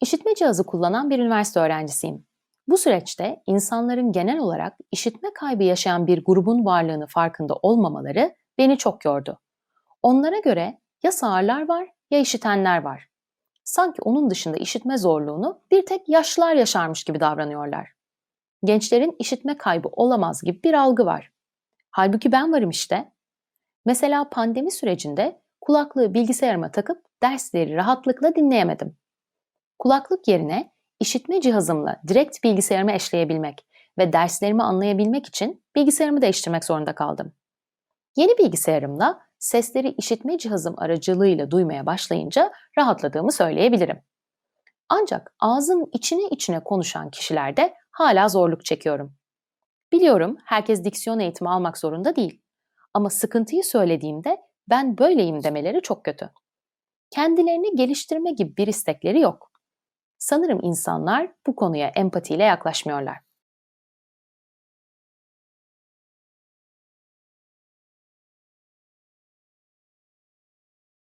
İşitme cihazı kullanan bir üniversite öğrencisiyim. Bu süreçte insanların genel olarak işitme kaybı yaşayan bir grubun varlığını farkında olmamaları beni çok yordu. Onlara göre ya sağırlar var ya işitenler var. Sanki onun dışında işitme zorluğunu bir tek yaşlılar yaşarmış gibi davranıyorlar. Gençlerin işitme kaybı olamaz gibi bir algı var. Halbuki ben varım işte. Mesela pandemi sürecinde kulaklığı bilgisayarıma takıp dersleri rahatlıkla dinleyemedim. Kulaklık yerine işitme cihazımla direkt bilgisayarıma eşleyebilmek ve derslerimi anlayabilmek için bilgisayarımı değiştirmek zorunda kaldım. Yeni bilgisayarımla sesleri işitme cihazım aracılığıyla duymaya başlayınca rahatladığımı söyleyebilirim. Ancak ağzın içine içine konuşan kişilerde hala zorluk çekiyorum. Biliyorum herkes diksiyon eğitimi almak zorunda değil. Ama sıkıntıyı söylediğimde ben böyleyim demeleri çok kötü. Kendilerini geliştirme gibi bir istekleri yok. Sanırım insanlar bu konuya empatiyle yaklaşmıyorlar.